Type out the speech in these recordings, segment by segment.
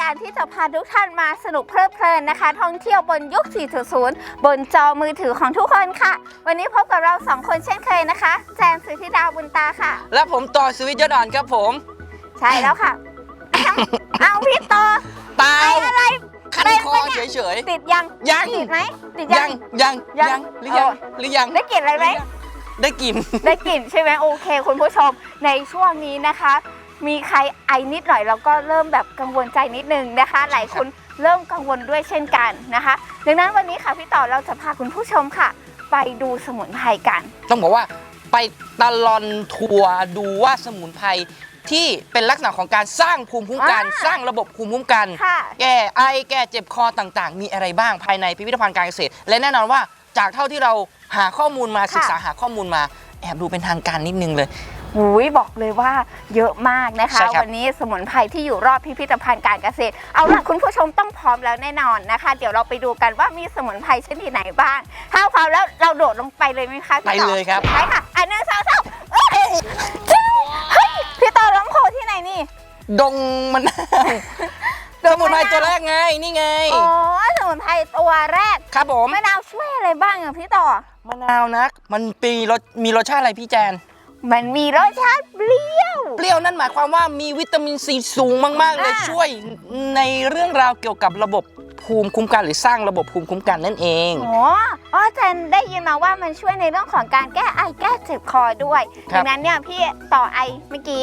การที่จะพาทุกท่านมาสนุกเพลิดเพลินนะคะ ท่องเที่ยวบนยุค 4.0 บนจอมือถือของทุกคนค่ะ วันนี้พบกับเราสองคนเช่นเคยนะคะ แจมสุธิดาวบุญตาค่ะ และผมต่อสวิตยอดอนครับผม ใช่แล้วค่ะ เอาพี่ต่อเปล่าไออะไรคันเป็นคอปะเนี่ยเฉยติดยังๆยังติดไหมติดยัยังงยังยังยังหรือยังเออหรือยังได้กลิ่นอะไรไหมได้กลิ่นได้กลิ่นใช่ไหมโอเค คุณผู้ชมในช่วงนี้นะคะ มีใครไอนิดหน่อยเราก็เริ่มแบบกังวลใจนิดนึงนะคะ หลายคนเริ่มกังวลด้วยเช่นกันนะคะ ดังนั้นวันนี้ค่ะพี่ต่อเราจะพาคุณผู้ชมค่ะ ไปดูสมุนไพรกัน ต้องบอกว่าไปตลอนทัวร์ดูว่าสมุนไพรที่เป็นลักษณะของการสร้างภูมิคุ้มกัน อ่าสร้างระบบภูมิคุ้มกัน ค่ะ แก้ไอแก้เจ็บคอต่างๆ มีอะไรบ้างภายในพิพิธภัณฑ์การเกษตร และแน่นอนว่าจากเท่าที่เราหาข้อมูลมาค่ะศึกษาหาข้อมูลมา แอบดูเป็นทางการนิดนึงเลย หุยบอกเลยว่าเยอะมากนะคะ ใช่ครับ วันนี้สมุนไพรที่อยู่รอบพิพิธภัณฑ์การเกษตร เอาล่ะคุณผู้ชมต้องพร้อมแล้วแน่นอนนะคะ เดี๋ยวเราไปดูกันว่ามีสมุนไพรชนิดไหนบ้างถ้าพร้อมแล้วเราโดดลงไปเลยไหมคะพี่ไปต่อเลยครับ ไปค่ะอันหนึงสองสามเอ้ยเฮ้ยพี่ต่อร้องโผล่ที่ไหนนี่ ดงมันดสงมะนาวมุนไพรตัวแรกไง นี่ไง อ๋อสมุนไพรตัวแรกครับผมมะนาวช่วยอะไรบ้างอะพี่ต่อ มะนาวนะ มันปีรสมีรสชาติอะไรพี่แจน มันมีรสชาติเปรี้ยว เปรี้ยวนั่นหมายความว่ามีวิตามินซีสูงมากๆเลยอ่า ช่วยในเรื่องราวเกี่ยวกับระบบภูมิคุ้มกันหรือสร้างระบบภูมิคุ้มกันนั่นเอง อ๋ออ๋ออาจารย์ได้ยินมาว่ามันช่วยในเรื่องของการแก้ไอแก้เจ็บคอด้วยครับดังนั้นเนี่ยพี่ต่อไอเมื่อกี้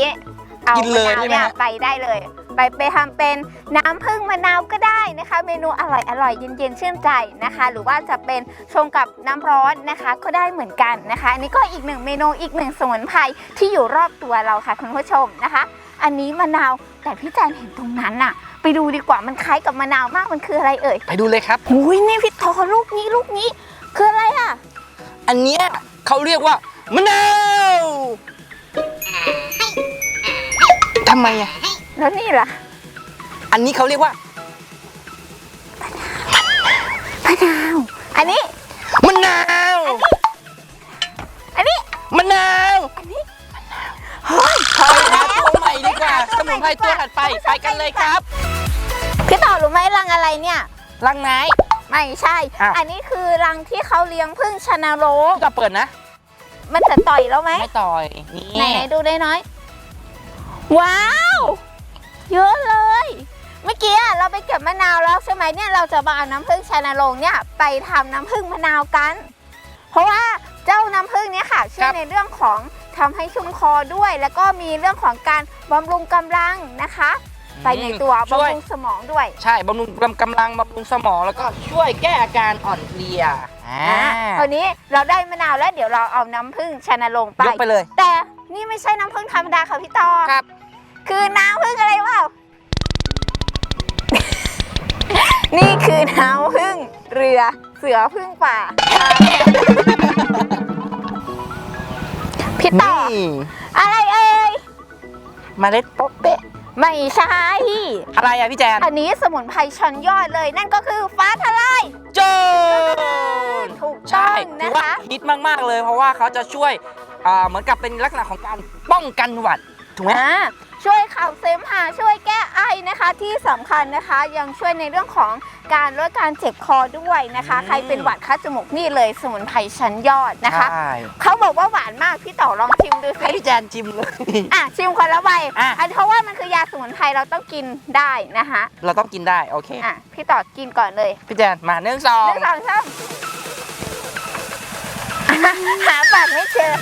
เอากินเลยมะนาวได้ไหมเนี่ยฮะ ไปได้เลย ไปไปทำเป็นน้ำผึ้งมะนาวก็ได้นะคะ เมนูอร่อยอร่อยเย็นๆชื่นใจนะคะ หรือว่าจะเป็นชงกับน้ำร้อนนะคะ ก็ได้เหมือนกันนะคะ อันนี้ก็อีกหนึ่งเมนูอีกหนึ่งสมุนไพรที่อยู่รอบตัวเราค่ะ คุณผู้ชมนะคะ อันนี้มะนาวแต่พี่แจนเห็นตรงนั้นน่ะ ไปดูดีกว่ามันคล้ายกับมะนาวมากมันคืออะไรเอ่ยไปดูเลยครับ หุยนี่พี่ทอลูกนี้ลูกนี้ คืออะไรอะ อันเนี้ยเขาเรียกว่ามะนาวทำไมอะ แล้วนี่ล่ะ อันนี้เขาเรียกว่ามะนาว อันนี้ มะนาว อันนี้ มะนาว อันนี้เฮ้ยไปหาตัวใหม่ดีกว่า สมุนไพรตัวถัดไป ไปกันเลยครับ พี่ต่อรู้ไหมรังอะไรเนี่ยลังไหน ไม่ใช่ อ้าว อันนี้คือรังที่เขาเลี้ยงพึ่งชนาโรกจะเปิดนะ มันจะต่อยแล้วไหม ไม่ต่อยนี่ไหนไหนดูได้น้อย ว้าว เยอะเลย เมื่อกี้อะเราไปเก็บมะนาวแล้วใช่ไหมเนี่ยเราจะมาเอาน้ำผึ้งชานาโรงเนี่ยไปทำน้ำผึ้งมะนาวกัน เพราะว่าเจ้าน้ำผึ้งเนี่ยค่ะช่วยในเรื่องของทำให้ชุ่มคอด้วย แล้วก็มีเรื่องของการบำรุงกำลังนะคะไปในตัวช่วย บำรุงสมองด้วย ใช่บำรุงกำลังบำรุงสมองแล้วก็ช่วยแก้อาการอ่อนเพลียอ่าอะคราวนี้เราได้มะนาวแล้วเดี๋ยวเราเอาน้ำผึ้งชานาโรงไป ยกไปเลย แต่นี่ไม่ใช่น้ำผึ้งธรรมดาค่ะพี่ต่อครับ คือน้ำผึ้งอะไรวะนี่คือน้ำผึ้งเรือเสือผึ้งป่า พี่ต่อ นี่อะไรเอ่ย เมล็ดโป๊ะเป๊ะ ไม่ใช่ อะไรอะพี่แจนอันนี้สมุนไพรชั้นยอดเลย นั่นก็คือฟ้าทะลาย โจนถูกต้ใช่องถืนะอว่าคะ ฮิตมาก ๆ เลย เพราะว่าเขาจะช่วยอ่าเหมือนกับเป็นลักษณะของการป้องกันหวัดถูกไหม อ่า ช่วยขับเสมหะช่วยแก้ไอนะคะ ที่สำคัญนะคะ ยังช่วยในเรื่องของการลดการเจ็บคอด้วยนะคะ ใครเป็นหวัดคัดจมูกนี่เลยสมุนไพรชั้นยอดนะคะใช่เขาบอกว่าหวานมากพี่ต่อลองชิมดูให้สิพี่แจนชิมเลยอะชิมคนละใบอะอันเพราะว่ามันคือยาสมุนไพรเราต้องกินได้นะคะ เราต้องกินได้โอเคอะพี่ต่อกินก่อนเลยพี่แจนมาหนึ่งสอหงนึ่งสองสามหาปากไม่เจอ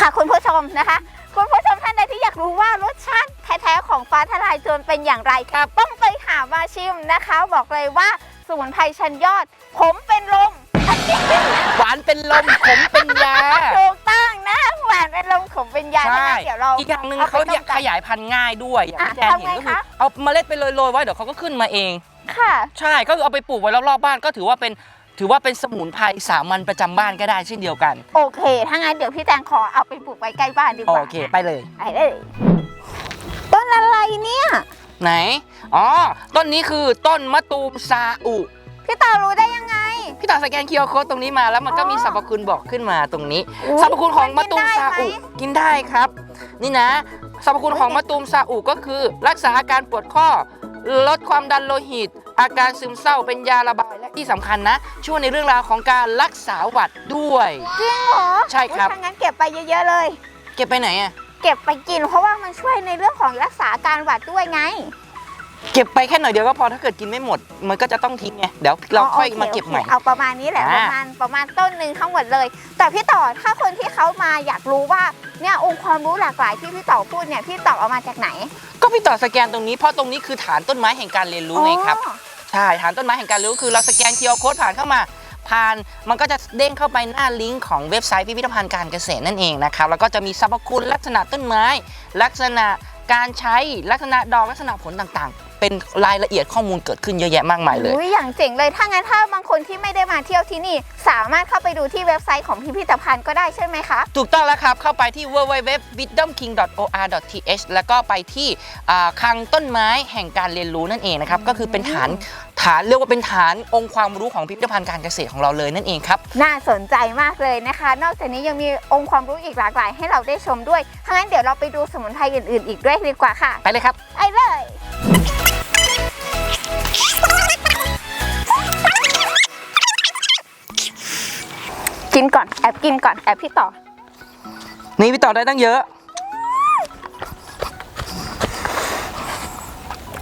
ค่ะคุณผู้ชมนะคะ คุณผู้ชมท่านใดที่อยากรู้ว่ารสชาติแท้ ๆ ของฟ้าทลายโจรเป็นอย่างไรครับต้องไปหามาชิมนะคะ บอกเลยว่าสมุนไพรชั้นยอด ผมเป็นลม หวานเป็นลมขมเป็นยาถูกต้องนะหวานเป็นลมขมเป็นยาใช่นะเดี๋ยวเราอีกอย่างหนึ่งไปเขาต้มขยายพันธุ์ง่ายด้วยอย่างที่แจนอะเห็นก็ทำไงคือคะเอาเมล็ดไปโรยๆไว้เดี๋ยวเขาก็ขึ้นมาเอง ค่ะ ใช่ก็คือเอาไปปลูกไว้รอบๆบ้านก็ถือว่าเป็น ถือว่าเป็นสมุนไพรสามัญประจำบ้านก็ได้เช่นเดียวกัน โอเค ถ้างั้นเดี๋ยวพี่แตงขอเอาไปปลูกไว้ใกล้บ้านดีกโอว่าเคไปเลย ไปเลยต้นอะไรเนี่ย ไหน อ๋อ ต้นนี้คือต้นมะตูมซาอุ พี่ต่อรู้ได้ยังไง พี่ต่อสแกน QR code ตรงนี้มาแล้วมันก็มีอ๋อสรรพคุณบอกขึ้นมาตรงนี้ อุ๊ยสรรพคุณของมะตูมมันกินได้ซาอุไหม กินได้ครับ นี่นะ สรรพคุณของมะตูมซาอุก็คือ รักษาอาการปวดข้อ ลดความดันโลหิต อาการซึมเศร้าเป็นยาระบายและที่สำคัญนะ ช่วยในเรื่องราวของการรักษาหวัดด้วย จริงเหรอใช่ครับ อุ๊ยถ้างั้นเก็บไปเยอะ ๆ เลย เก็บไปไหนอะเก็บไปกิน เพราะว่ามันช่วยในเรื่องของรักษาอาการหวัดด้วยไง เก็บไปแค่หน่อยเดียวก็พอถ้าเกิดกินไม่หมด มันก็จะต้องทิ้งไงเดี๋ยวเราค่อยโมาเก็บใหม่โอคเอาประมาณนี้แหละอ่าประมาณประมาณต้นหนึ่งทั้งหมดเลย แต่พี่ต่อถ้าคนที่เขามาอยากรู้ว่าเนี่ยองค์ความรู้หลากหลายที่พี่ต่อพูดเนี่ยพี่ต่อเอามาจากไหนก็พี่ต่อสแกนตรงนี้เพราะตรงนี้คือฐานต้นไม้แห่งการเรียนรู้ไงครับ อ๋อ ใช่ฐานต้นไม้แห่งการรู้คือเราสแกน QR code ผ่านเข้ามา ผ่านมันก็จะเด้งเข้าไปหน้าลิงก์ของเว็บไซต์พิพิธภัณฑ์การเกษตรนั่นเองนะครับ แล้วก็จะมีสรรพคุณลักษณะต้นไม้ ลักษณะการใช้ลักษณะดอกลักษณะผลต่างๆ เป็นรายละเอียดข้อมูลเกิดขึ้นเยอะแยะมากมายเลย อุ้ยอย่างเจ๋งเลย ถ้างั้นถ้าบางคนที่ไม่ได้มาเที่ยวที่นี่ สามารถเข้าไปดูที่เว็บไซต์ของพิพิธภัณฑ์ก็ได้ใช่ไหมคะ ถูกต้องแล้วครับ เข้าไปที่ www.wisdomking.or.th แล้วก็ไปที่อ่าคลังต้นไม้แห่งการเรียนรู้นั่นเองนะครับ ก็คือเป็นฐานฐานเรียกว่าเป็นฐานองค์ความรู้ของพิพิธภัณฑ์การเกษตรของเราเลยนั่นเองครับ น่าสนใจมากเลยนะคะ นอกจากนี้ยังมีองค์ความรู้อีกหลากหลายให้เราได้ชมด้วยถ้างั้นเดี๋ยวเราไปดูสมุนไพรอื่นๆ อีกด้วยดีกว่าค่ะ ไปเลยครับ ไปเลย กินก่อนแอบกินก่อนแอบพี่ต่อ นี่พี่ต่อได้ตั้งเยอะ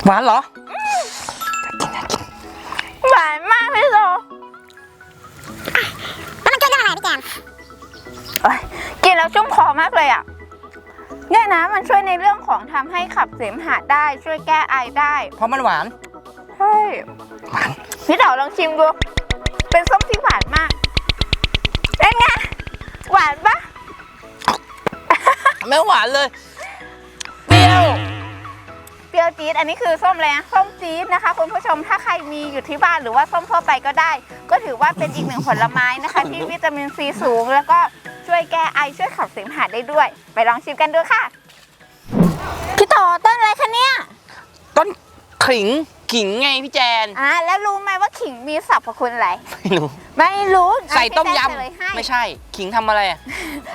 หวานเหรอ หวานมากพี่ต่อแล้วมันช่วยเรื่องอะไรพี่แจมโอ๊ยกินแล้วชุ่มคอมากเลยอะเนี่ยนะมันช่วยในเรื่องของทำให้ขับเสมหะได้ช่วยแก้ไอได้เพราะมันหวาน ใช่หวานพี่เต๋าลองชิมดู เป็นส้มที่หวานมาก เป็นไง หวานปะไม่หวานเลย เปรี้ยว เปรี้ยวจี๊ด อันนี้คือส้มอะไรนะส้มจี๊ดนะคะ คุณผู้ชม ถ้าใครมีอยู่ที่บ้านหรือว่าส้มทั่วไปก็ได้ ก็ถือว่าเป็นอีกหนึ่งผลไม้นะคะ ที่วิตามินซีสูง แล้วก็ช่วยแก้ไอ ช่วยขับเสมหะได้ด้วย ไปลองชิมกันดูค่ะ พี่ต่อต้นอะไรคะเนี่ย ต้นขิงขิงไงพี่แจน อ่าแล้วรู้ไหมว่าขิงมีสรรพคุณอะไร ไม่รู้ ไม่รู้อะใส่ต้มพี่ยแจ๊คเฉลให้ำไม่ใช่ ขิงทำอะไรอะ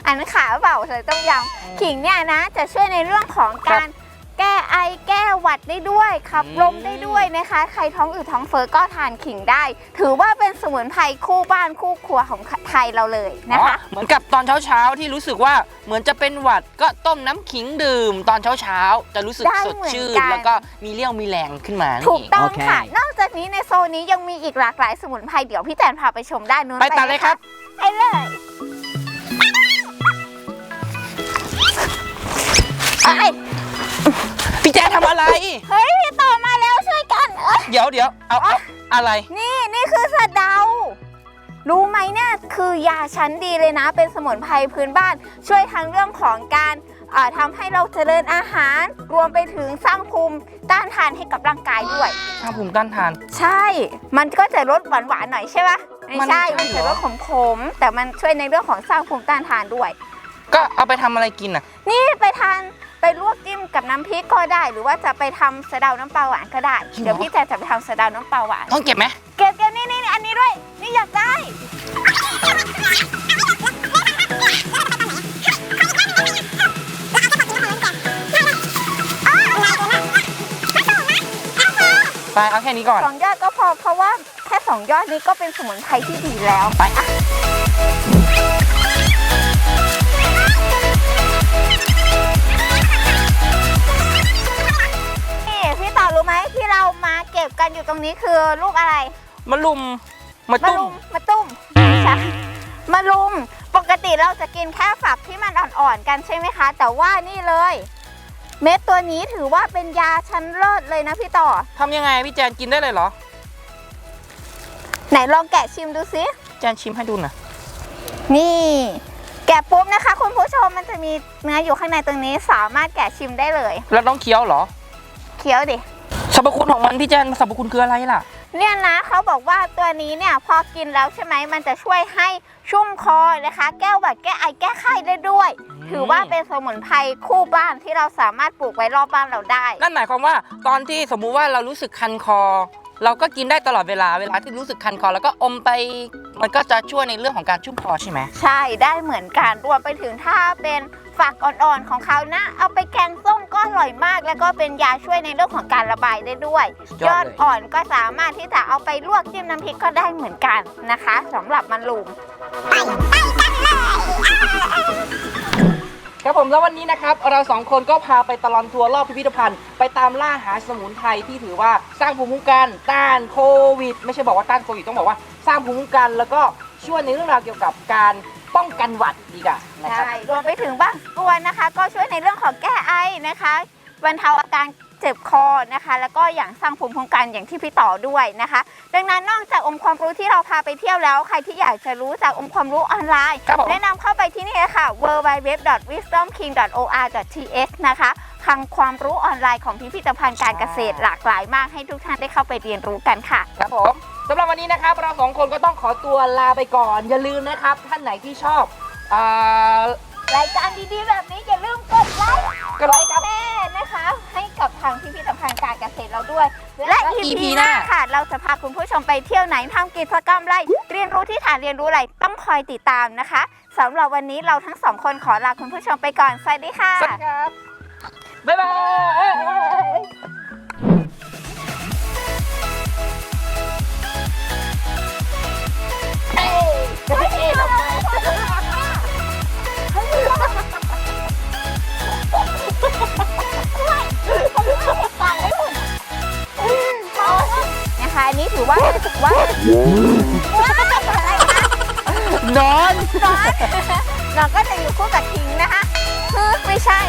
อันนั้นขาเปล่าใส่ต้มยำขิงเนี่ยนะ จะช่วยในเรื่องของการแก้ ไอแก้หวัดได้ด้วยขับอืมลมได้ด้วยนะคะ ใครท้องอืดท้องเฟ้อก็ทานขิงได้ ถือว่าเป็นสมุนไพรคู่บ้านคู่ครัวของไทยเราเลยนะคะอ๋อเหมือนกับตอนเช้าๆที่รู้สึกว่าเหมือนจะเป็นหวัดก็ต้มน้ำขิงดื่ม ตอนเช้าๆจะรู้สึกได้สดเหมือนชื่นกันแล้วก็มีเรี่ยวมีแรงขึ้นมานั่นถูกเองต้องโอเคค่ะ นอกจากนี้ในโซนนี้ยังมีอีกหลากหลายสมุนไพรเดี๋ยวพี่แตนพาไปชมด้านนู้นไปตัดเลยครับไปเลยเอ้ยพี่ แจนทำอะไร เฮ้ยพี่ต่อมาแล้วช่วยกันเอ้ยเดี๋ยวเดี๋ยวเอาเอาอะไร นี่นี่คือสะเดา รู้ไหมเนี่ยคือยาชั้นดีเลยนะ เป็นสมุนไพรพื้นบ้าน ช่วยทั้งเรื่องของการอ่าทำให้เราเจริญอาหาร รวมไปถึงสร้างภูมิต้านทานให้กับร่างกายด้วยสร้างภูมิต้านทาน ใช่ มันก็จะลดหวานหวานๆหน่อยใช่ปะไม่มันใช่ใช่มันจะเหรลอดขมๆแต่มันช่วยในเรื่องของสร้างภูมิต้านทานด้วย ก็เอาไปทำอะไรกินอะ นี่ไปทาน ไปลวกจิ้มกับน้ำพริกก็ได้ หรือว่าจะไปทำสะเดาน้ำปลาหวานก็ได้จริงเหรอเดี๋ยวพี่แจจะไปทำสะเดาน้ำปลาหวานต้องเก็บไหมเก็บเก็บนี่นี่นี่อันนี้ด้วย นี่อยากได้ ไปเอาแค่นี้ก่อน สองยอดก็พอเพราะว่าแค่สองยอดนี้ก็เป็นสมุนไพรที่ดีแล้วไปนี่ รู้ไหมที่เรามาเก็บกันอยู่ตรงนี้คือลูกอะไรมะลุมมะมะตุ้ม ลุมมะตุ้มไม่ใช่มะลุมปกติเราจะกินแค่ฝักที่มันอ่อนๆกันใช่ไหมคะ แต่ว่านี่เลย เม็ดตัวนี้ถือว่าเป็นยาชั้นเลิศเลยนะพี่ต่อ ทำยังไงพี่แจนกินได้เลยเหรอ ไหนลองแกะชิมดูสิแจนชิมให้ดูหน่อยนี่ แกะปุ๊บนะคะ คุณผู้ชมมันจะมีเนื้ออยู่ข้างในตรงนี้สามารถแกะชิมได้เลย แล้วต้องเคี้ยวเหรอ เคี้ยวดิ สรรพคุณของมันพี่แจนสรรพคุณคืออะไรล่ะ เนี่ยนะเขาบอกว่าตัวนี้เนี่ยพอกินแล้วใช่ไหมมันจะช่วยให้ชุ่มคอนะคะ แก้หวัดแก้ไอแก้ไข้ได้ด้วยอืมถือว่าเป็นสมุนไพรคู่บ้านที่เราสามารถปลูกไว้รอบบ้านเราได้ นั่นหมายความว่าตอนที่สมมุติว่าเรารู้สึกคันคอ เราก็กินได้ตลอดเวลาเวลาที่รู้สึกคันคอ แล้วก็อมไปมันก็จะช่วยในเรื่องของการชุ่มคอใช่ไหมใช่ได้เหมือนกันรวมไปถึงถ้าเป็นฝักอ่อนๆของเขานะ เอาไปแกงส้มก็อ ร่อยมาก แล้วก็เป็นยาช่วยในเรื่องของการระบายได้ด้วยยอดเลยยอดอ่อนก็สามารถที่จะเอาไปลวกจิ้มน้ำพริกก็ได้เหมือนกันนะคะสำหรับมันลุม ครับผมแล้ววันนี้นะครับเราสองคนก็พาไปตลอดทัวร์รอบพิพิธภัณฑ์ไปตามล่าหาสมุนไพรที่ถือว่าสร้างภูมิคุ้มกันต้านโควิด ไม่ใช่บอกว่าต้านโควิดต้องบอกว่าสร้างภูมิคุ้มกันแล้วก็ช่วยในเรื่องราวเกี่ยวกับการ ป้องกันหวัดดีกว่านะครับ ใช่รวมไปถึงบางตัวนะคะ ก็ช่วยในเรื่องของแก้ไอนะคะบรรเทาอาการเจ็บคอนะคะ แล้วก็อย่างสร้างภูมิคุ้มกันอย่างที่พี่ต่อด้วยนะคะ ดังนั้นนอกจากองค์ความรู้ที่เราพาไปเที่ยวแล้ว ใครที่อยากจะรู้จากองค์ความรู้ออนไลน์ ครับผม แนะนำเข้าไปที่นี่เลยค่ะ www.wisdomking.or.th นะคะคลังความรู้ออนไลน์ของพิพิธภัณฑ์การเกษตรหลากหลายมากให้ทุกท่านได้เข้าไปเรียนรู้กันค่ะ ครับผม สำหรับวันนี้นะครับเราสองคนก็ต้องขอตัวลาไปก่อน อย่าลืมนะครับ ท่านไหนที่ชอบอ่ารายการดีๆ แบบนี้อย่าลืมกดไลค์กดไลค์ครับ แม่นะคะ ให้กับทางพิพิธภัณฑ์การเกษตรเราด้วยและและ EP EP หหน้า น้าค่ะ เราจะพาคุณผู้ชมไปเที่ยวไหนทำกิจกรรมอะไรเรียนรู้ที่ฐานเรียนรู้อะไรต้องคอยติดตามนะคะสำหรับวันนี้เราทั้งสองคนขอลาคุณผู้ชมไปก่อน สวัสดีค่ะ สวัสดีครับ บ๊ายบาย นะคะอนนี้ถือว่าว่านอนนอนนอนก็จะอยู่คู่กับทิงนะคะ คือไม่ใช่